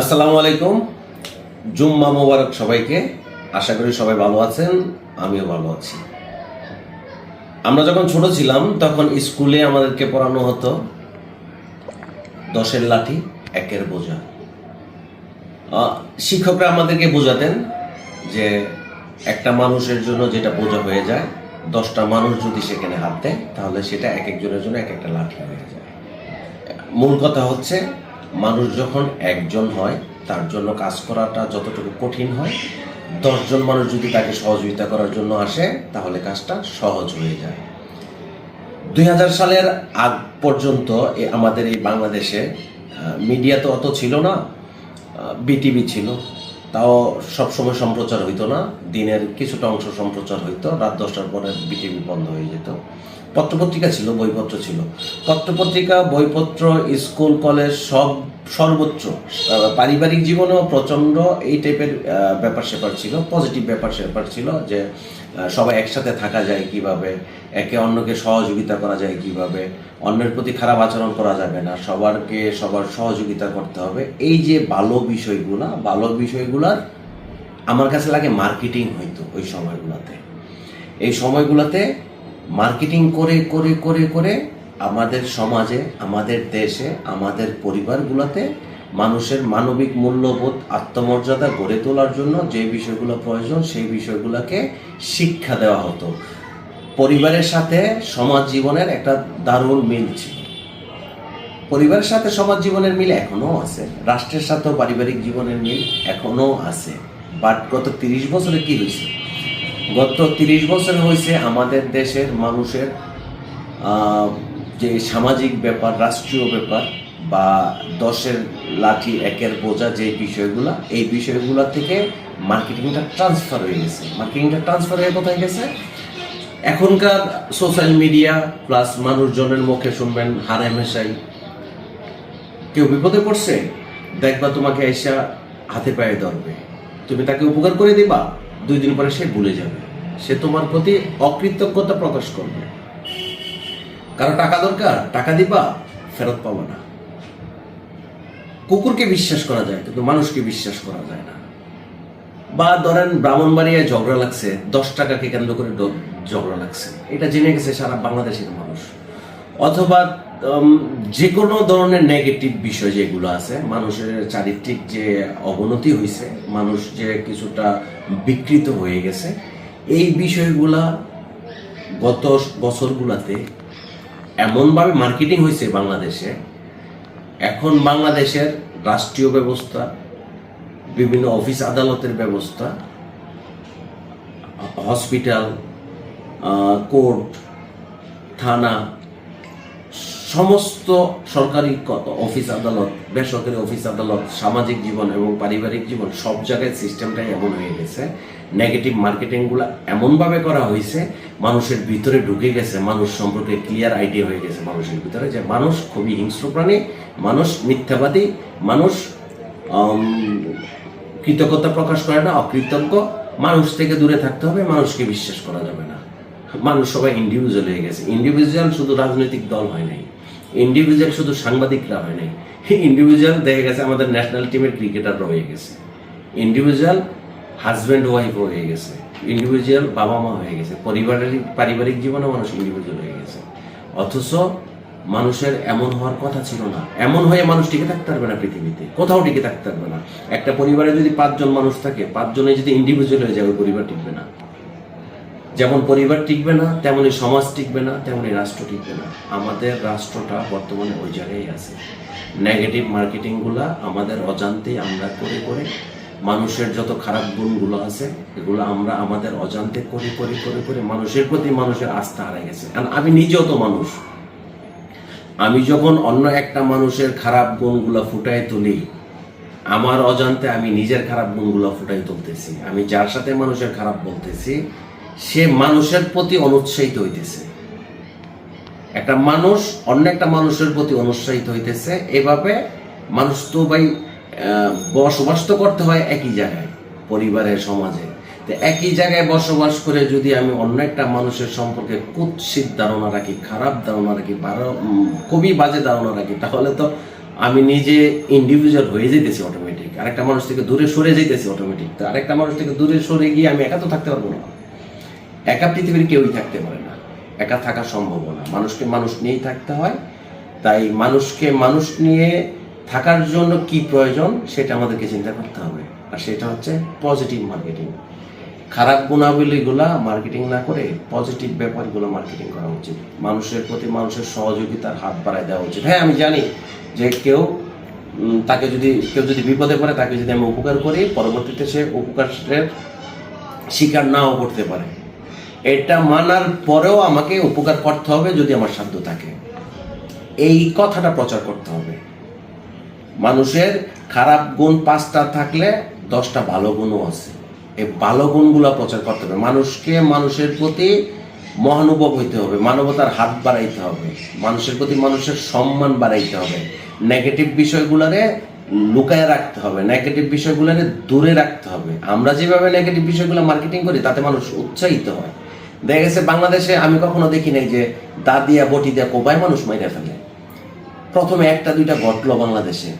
আসসালামু আলাইকুম। জুম্মা মোবারক সবাইকে। আশা করি সবাই ভালো আছেন, আমিও ভালো আছি। আমরা যখন ছোট ছিলাম, তখন স্কুলে আমাদেরকে পড়ানো হতো দশের লাঠি, একের বোঝা। শিক্ষকরা আমাদেরকে বোঝাতেন যে একটা মানুষের জন্য যেটা বোঝা হয়ে যায়, দশটা মানুষ যদি সেখানে হাত দেয়, তাহলে সেটা এক একজনের জন্য এক একটা লাঠি হয়ে যায়। মূল কথা হচ্ছে মানুষ যখন একজন হয়, তার জন্য কাজ করাটা যতটুকু কঠিন হয়, দশজন মানুষ যদি তাকে সহযোগিতা করার জন্য আসে, তাহলে কাজটা সহজ হয়ে যায়। দুই হাজার সালের আগ পর্যন্ত আমাদের এই বাংলাদেশে মিডিয়া তো অত ছিল না বিটিভি ছিল। তাও সবসময় সম্প্রচার হইতো না, দিনের কিছুটা অংশ সম্প্রচার হইতো, রাত দশটার পরে বিটিভি বন্ধ হয়ে যেত। পত্রপত্রিকা ছিল, বইপত্র ছিল। পত্রপত্রিকা বইপত্র, স্কুল, কলেজ সব সর্বোচ্চ। পারিবারিক জীবনেও প্রচণ্ড এই টাইপের ব্যাপার স্যাপার ছিল পজিটিভ ব্যাপার স্যাপার ছিল যে সবাই একসাথে থাকা যায় কীভাবে, একে অন্যকে সহযোগিতা করা যায় কীভাবে, অন্যের প্রতি খারাপ আচরণ করা যাবে না, সবারকে সবার সহযোগিতা করতে হবে। এই যে ভালো বিষয়গুলা, ভালো বিষয়গুলার আমার কাছে লাগে মার্কেটিং হইতো ওই সময়গুলোতে। এই সময়গুলোতে মার্কেটিং করে করে করে করে আমাদের সমাজে, আমাদের দেশে, আমাদের পরিবারগুলোতে মানুষের মানবিক মূল্যবোধ, আত্মমর্যাদা গড়ে তোলার জন্য যে বিষয়গুলো প্রয়োজন, সেই বিষয়গুলোকে শিক্ষা দেওয়া হতো। পরিবারের সাথে সমাজ জীবনের একটা দারুণ মিল ছিল। পরিবারের সাথে সমাজ জীবনের মিল এখনও আছে। রাষ্ট্রের সাথেও পারিবারিক জীবনের মিল এখনও আছে। বাট গত তিরিশ বছরে কি হয়েছে? গত তিরিশ বছর হয়েছে আমাদের দেশের মানুষের যে সামাজিক ব্যাপার, রাষ্ট্রীয় ব্যাপার বা দশের লাঠি, একের বোঝা যে বিষয়গুলো, এই বিষয়গুলো থেকে মার্কেটিংটা ট্রান্সফার হয়ে গেছে। মার্কেটিংটা ট্রান্সফার হয়ে কোথায় গেছে? এখনকার সোশ্যাল মিডিয়া প্লাস মানুষজনের মুখে শুনবেন হারে মেশাই কেউ বিপদে পড়ছে? দেখবা তোমাকে এসা হাতে পায়ে ধরবে। তুমি তাকে উপকার করে দিবা? দুই দিন পরে সে ভুলে যাবে। সে তোমার প্রতি অকৃতজ্ঞতা প্রকাশ করবে। কারও টাকা দরকার, টাকা দিবা, ফেরত পাবো না। কুকুরকে বিশ্বাস করা যায়, কিন্তু মানুষকে বিশ্বাস করা যায় না। বা ধরেন ব্রাহ্মণবাড়িয়ায় ঝগড়া লাগছে, দশ টাকাকে কেন্দ্র করে ঝগড়া লাগছে। এটা জেনে গেছে সারা বাংলাদেশের মানুষ। অথবা যে কোনো ধরনের নেগেটিভ বিষয় যেগুলো আছে, মানুষের চারিত্রিক যে অবনতি হয়েছে, মানুষ যে কিছুটা বিকৃত হয়ে গেছে, এই বিষয়গুলা গত বছরগুলাতে এমনভাবে মার্কেটিং হয়েছে বাংলাদেশে। এখন বাংলাদেশের রাষ্ট্রীয় ব্যবস্থা, বিভিন্ন অফিস আদালতের ব্যবস্থা হসপিটাল কোর্ট থানা সমস্ত সরকারি ক- অফিস আদালত, বেসরকারি অফিস আদালত, সামাজিক জীবন এবং পারিবারিক জীবন, সব জায়গায় সিস্টেমটাই এমন হয়ে গেছে। নেগেটিভ মার্কেটিংগুলো এমনভাবে করা হয়েছে, মানুষের ভিতরে ঢুকে গেছে, মানুষ সম্পর্কে ক্লিয়ার আইডিয়া হয়ে গেছে মানুষের ভিতরে যে মানুষ খুবই হিংস্র প্রাণী, মানুষ মিথ্যাবাদী, মানুষ কৃতজ্ঞতা প্রকাশ করে না, অকৃতজ্ঞ। মানুষ থেকে দূরে থাকতে হবে, মানুষকে বিশ্বাস করা যাবে না। মানুষ সবাই ইন্ডিভিজুয়াল হয়ে গেছে। ইন্ডিভিজুয়াল শুধু রাজনৈতিক দল হয় নাই। ইন্ডিভিজুয়াল শুধু সাংবাদিকরা হয় নাই। ইন্ডিভিজুয়াল দেখা গেছে আমাদের ন্যাশনাল টিমের ক্রিকেটাররা হয়ে গেছে। ইন্ডিভিজুয়াল হাজব্যান্ড ওয়াইফ হয়ে গেছে। ইন্ডিভিজুয়াল বাবা মা হয়ে গেছে। পরিবারের, পারিবারিক জীবনে মানুষ ইন্ডিভিজুয়াল হয়ে গেছে। অথচ মানুষের এমন হওয়ার কথা ছিল না। এমন হয়ে মানুষ টিকে থাকতে পারবে না পৃথিবীতে। কোথাও টিকে থাকতে পারবে না। একটা পরিবারে যদি পাঁচজন মানুষ থাকে পাঁচজনে যদি ইন্ডিভিজুয়াল হয়ে যায়, ওই পরিবার টিকবে না। যেমন পরিবার টিকবে না, তেমনি সমাজ টিকবে না, তেমনি রাষ্ট্র টিকবে না। আমাদের রাষ্ট্রটা বর্তমানে ওই জায়গায় আছে। নেগেটিভ মার্কেটিংগুলা আমাদের অজান্তেই আমরা করে করে মানুষের যত খারাপ গুণগুলো আছে, এগুলো আমরা আমাদের অজান্তে করে করে করে করে মানুষের প্রতি মানুষের আস্থা হারিয়ে গেছে। কারণ আমি নিজেও তো মানুষ। আমি যখন অন্য একটা মানুষের খারাপ গুণগুলো ফুটায় তুলি, আমার অজান্তে আমি নিজের খারাপ গুণগুলো ফুটাই তুলতেছি। আমি যার সাথে মানুষের খারাপ বলতেছি সে মানুষের প্রতি অনুৎসাহিত হইতেছে। একটা মানুষ অন্য একটা মানুষের প্রতি অনুৎসাহিত হইতেছে, এভাবে মানুষ তো ভাই বসবাস তো করতে হয় একই জায়গায়, পরিবারে, সমাজে। তো একই জায়গায় বসবাস করে যদি আমি অন্য একটা মানুষের সম্পর্কে কুৎসিত ধারণা রাখি, খারাপ ধারণা রাখি খুবই বাজে ধারণা রাখি, তাহলে তো আমি নিজে ইন্ডিভিজুয়াল হয়ে যেতেছি অটোমেটিক আরেকটা মানুষ থেকে দূরে সরে যেতেছি অটোমেটিক তো আরেকটা মানুষ থেকে দূরে সরে গিয়ে আমি একা তো থাকতে পারব না। একা পৃথিবীর কেউই থাকতে পারে না। একা থাকা সম্ভব না। মানুষকে মানুষ নিয়েই থাকতে হয়। তাই মানুষকে মানুষ নিয়ে থাকার জন্য কি প্রয়োজন সেটা আমাদেরকে চিন্তা করতে হবে। আর সেটা হচ্ছে পজিটিভ মার্কেটিং খারাপ গুণাবলীগুলা মার্কেটিং না করে পজিটিভ ব্যাপারগুলো মার্কেটিং করা উচিত। মানুষের প্রতি মানুষের সহযোগিতার হাত বাড়ায় দেওয়া উচিত। হ্যাঁ আমি জানি যে কেউ তাকে যদি, কেউ যদি বিপদে পড়ে, তাকে যদি আমি উপকার করি, পরবর্তীতে সে উপকারের শিকার নাও করতে পারে। এটা মানার পরেও আমাকে উপকার করতে হবে যদি আমার সাধ্য থাকে। এই কথাটা প্রচার করতে হবে। মানুষের খারাপ গুণ পাঁচটা থাকলে দশটা ভালো গুণও আছে। এই ভালো গুণগুলো প্রচার করতে হবে। মানুষকে মানুষের প্রতি মহানুভব হইতে হবে, মানবতার হাত বাড়াইতে হবে, মানুষের প্রতি মানুষের সম্মান বাড়াইতে হবে। নেগেটিভ বিষয়গুলোরে লুকায় রাখতে হবে, নেগেটিভ বিষয়গুলোরে দূরে রাখতে হবে। আমরা যেভাবে নেগেটিভ বিষয়গুলো মার্কেটিং করি, তাতে মানুষ উৎসাহিত হয়। দেখা গেছে বাংলাদেশে আমি কখনো দেখি নাই যে দা দিয়া বটি দিয়া কোবায় মানুষ মাইরা ফেলে। প্রথমে একটা দুইটা ঘটলো বাংলাদেশে।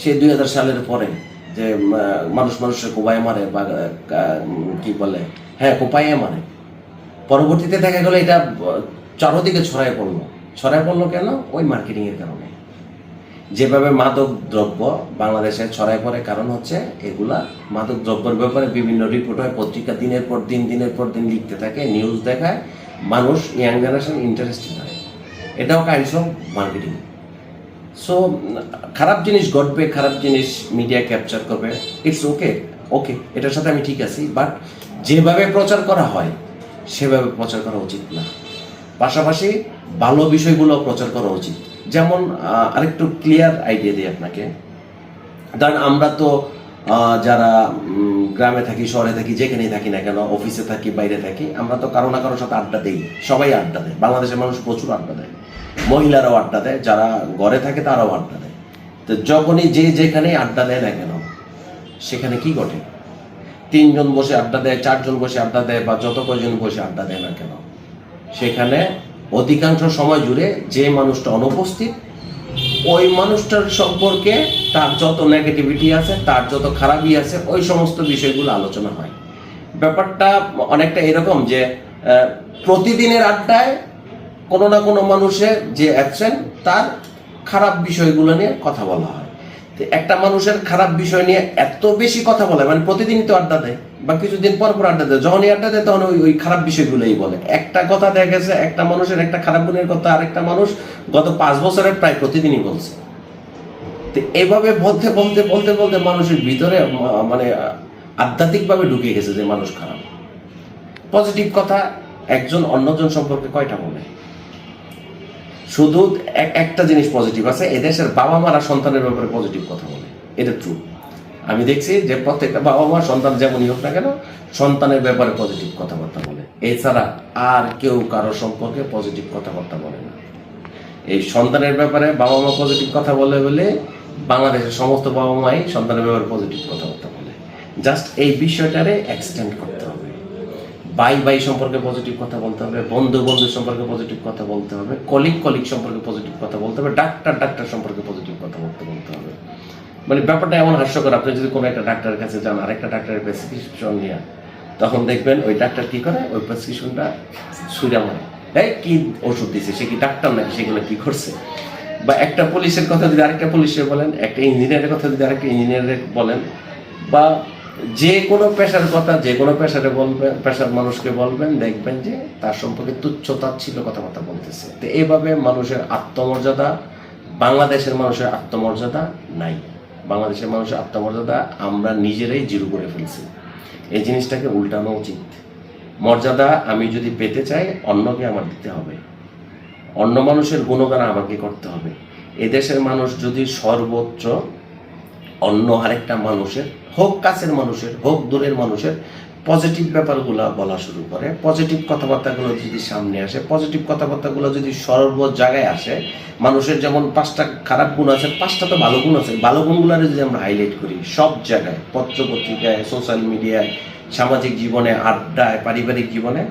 সে দুই হাজার সালের পরে যে মানুষ মানুষের কোপায় মারে বা কি বলে? হ্যাঁ কোপাইয়ে মারে। পরবর্তীতে দেখা গেল এটা চারোদিকে ছড়ায় পড়ল। ছড়ায় পড়ল কেন? ওই মার্কেটিং এর কারণে। যেভাবে মাদক দ্রব্য বাংলাদেশে ছড়ায় পড়ে, কারণ হচ্ছে এগুলা মাদক দ্রব্যের ব্যাপারে বিভিন্ন রিপোর্ট হয়, পত্রিকা দিনের পর দিন, দিনের পর দিন লিখতে থাকে নিউজ দেখায়, মানুষ ইয়াং জেনারেশন ইন্টারেস্টেড হয়। এটাও কাইন্ডস অফ মার্কেটিং সো খারাপ জিনিস ঘটবে, খারাপ জিনিস মিডিয়া ক্যাপচার করবে ইটস ওকে ওকে এটার সাথে আমি ঠিক আছি বাট যেভাবে প্রচার করা হয়, সেভাবে প্রচার করা উচিত না। পাশাপাশি ভালো বিষয়গুলো প্রচার করা উচিত। যেমন আরেকটু ক্লিয়ার আইডিয়া দিই আপনাকে। ধরেন আমরা তো যারা গ্রামে থাকি, শহরে থাকি, যেখানেই থাকি না কেন অফিসে থাকি, বাইরে থাকি, আমরা তো কারও না কারোর সাথে আড্ডা দেই। সবাই আড্ডা দেয়। বাংলাদেশের মানুষ প্রচুর আড্ডা দেয়। মহিলারাও আড্ডা দেয়, যারা ঘরে থাকে তারাও আড্ডা দেয়। তো যখনই যে যেখানেই আড্ডা দেয় না কেন, সেখানে কি ঘটে? তিনজন বসে আড্ডা দেয়, চারজন বসে আড্ডা দেয়, বা যত কয়জন বসে আড্ডা দেয় না কেন, সেখানে অধিকাংশ সময় জুড়ে যে মানুষটা অনুপস্থিত, ওই মানুষটার সম্পর্কে তার যত নেগেটিভিটি আছে, তার যত খারাপই আছে, ওই সমস্ত বিষয়গুলো আলোচনা হয়। ব্যাপারটা অনেকটা এরকম যে প্রতিদিনের আড্ডায় কোনো না কোনো মানুষের যে অ্যাবসেন্ট তার খারাপ বিষয়গুলো নিয়ে কথা বলা হয়। একটা মানুষের খারাপ বিষয় নিয়ে এত বেশি কথা বলে মানে প্রতিদিনই তো আড্ডা দেয়, বা কিছুদিন পর পর আড্ডা দেয়। যখনই আড্ডা দেয় তখন ওই খারাপ বিষয়গুলোই বলে। একটা কথা দেখা গেছে, একটা মানুষের একটা খারাপ গুণের কথা, আরেকটা মানুষ গত পাঁচ বছরের প্রায় প্রতিদিনই বলছে। তো এভাবে বলতে বলতে বলতে বলতে মানুষের ভিতরে মানে আধ্যাত্মিকভাবে ঢুকে গেছে যে মানুষ খারাপ। পজিটিভ কথা একজন অন্যজন সম্পর্কে কয়টা বলে? শুধু এক- একটা জিনিস পজিটিভ আছে এদেশের বাবা মারা সন্তানের ব্যাপারে পজিটিভ কথা বলে। এটা ট্রু আমি দেখছি যে প্রত্যেকটা বাবা মা সন্তান যেমনই হোক না কেন, সন্তানের ব্যাপারে পজিটিভ কথাবার্তা বলে। এছাড়া আর কেউ কারও সম্পর্কে পজিটিভ কথাবার্তা বলে না। এই সন্তানের ব্যাপারে বাবা মা পজিটিভ কথা বলে বলে বাংলাদেশের সমস্ত বাবা মাই সন্তানের ব্যাপারে পজিটিভ কথাবার্তা বলে। জাস্ট এই বিষয়টারে এক্সটেন্ড করতে হবে। ভাই ভাই সম্পর্কে পজিটিভ কথা বলতে হবে, বন্ধু বন্ধু সম্পর্কে পজিটিভ কথা বলতে হবে কলিগ কলিগ সম্পর্কে পজিটিভ কথা বলতে হবে, ডাক্তার ডাক্তার সম্পর্কে পজিটিভ কথা বলতে বলতে হবে। মানে ব্যাপারটা এমন হাস্যকর, আপনি যদি কোনো একটা ডাক্তারের কাছে যান আর একটা ডাক্তারের প্রেসক্রিপশন নিয়ে, তখন দেখবেন ওই ডাক্তার কী করে, ওই প্রেসক্রিপশনটা সুইরা মারে। এই কি ওষুধ দিছে, সে কি ডাক্তার নাকি সেগুলো কি করছে? বা একটা পুলিশের কথা যদি আরেকটা পুলিশের বলেন, একটা ইঞ্জিনিয়ারের কথা যদি আরেকটা ইঞ্জিনিয়ারের বলেন, বা যে কোনো পেশার কথা, যে কোনো পেশারে বলবেন পেশার মানুষকে বলবেন, দেখবেন যে তার সম্পর্কে তুচ্ছতা ছিল কথাবার্তা বলতেছে। তো এইভাবে মানুষের আত্মমর্যাদা, বাংলাদেশের মানুষের আত্মমর্যাদা নাই। বাংলাদেশের মানুষের আত্মমর্যাদা আমরা নিজেরাই জিরো করে ফেলছি। এই জিনিসটাকে উল্টানো উচিত। মর্যাদা আমি যদি পেতে চাই, অন্যকে আমার দিতে হবে। অন্য মানুষের গুণগান আমাকে করতে হবে। এদেশের মানুষ যদি সর্বোচ্চ অন্য আরেকটা মানুষের, হোক কাছের মানুষের, হোক দূরের মানুষের পজিটিভ ব্যাপারগুলো বলা শুরু করে। পজিটিভ কথাবার্তাগুলো যদি সামনে আসে পজিটিভ কথাবার্তাগুলো যদি সর্ব জায়গায় আসে, মানুষের যেমন পাঁচটা খারাপ গুণ আছে, পাঁচটা তো ভালো গুণ আছে। ভালো গুণগুলো যদি আমরা হাইলাইট করি, সব জায়গায় পত্র পত্রিকায় সোশ্যাল মিডিয়ায় সামাজিক জীবনে, আড্ডায়, পারিবারিক জীবনে,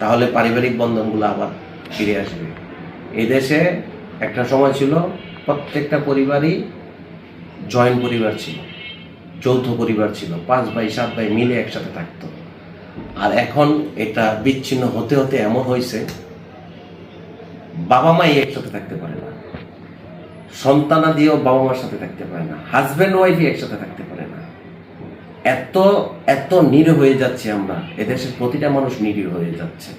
তাহলে পারিবারিক বন্ধনগুলো আবার ফিরে আসবে। এদেশে একটা সময় ছিল, প্রত্যেকটা পরিবারই জয়েন্ট পরিবার ছিল, যৌথ পরিবার ছিল, পাঁচ ভাই, সাত ভাই মিলে একসাথে থাকতো। আর এখন এটা বিচ্ছিন্ন হতে হতে এমন হয়েছে, বাবা মাই একসাথে থাকতে পারে না, সন্তানা দিয়েও বাবা মার সাথে থাকতে পারে না হাজব্যান্ড ওয়াইফই একসাথে থাকতে পারে না। এত এত নিরীহ হয়ে যাচ্ছে আমরা, এদেশের প্রতিটা মানুষ নিরীহ হয়ে যাচ্ছে।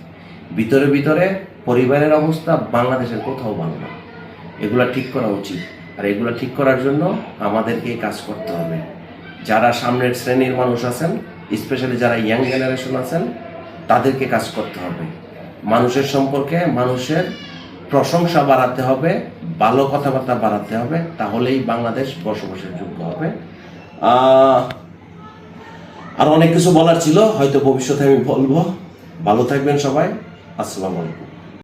ভিতরে ভিতরে পরিবারের অবস্থা বাংলাদেশের কোথাও ভালো না। এগুলা ঠিক করা উচিত। আর এগুলো ঠিক করার জন্য আমাদেরকে কাজ করতে হবে। যারা সামনের শ্রেণির মানুষ আছেন স্পেশালি যারা ইয়াং জেনারেশন আছেন, তাদেরকে কাজ করতে হবে। মানুষের সম্পর্কে মানুষের প্রশংসা বাড়াতে হবে, ভালো কথাবার্তা বাড়াতে হবে, তাহলেই বাংলাদেশ বসবাসের যোগ্য হবে। আর অনেক কিছু বলার ছিল, হয়তো ভবিষ্যতে আমি বলব। ভালো থাকবেন সবাই। আসসালামু আলাইকুম।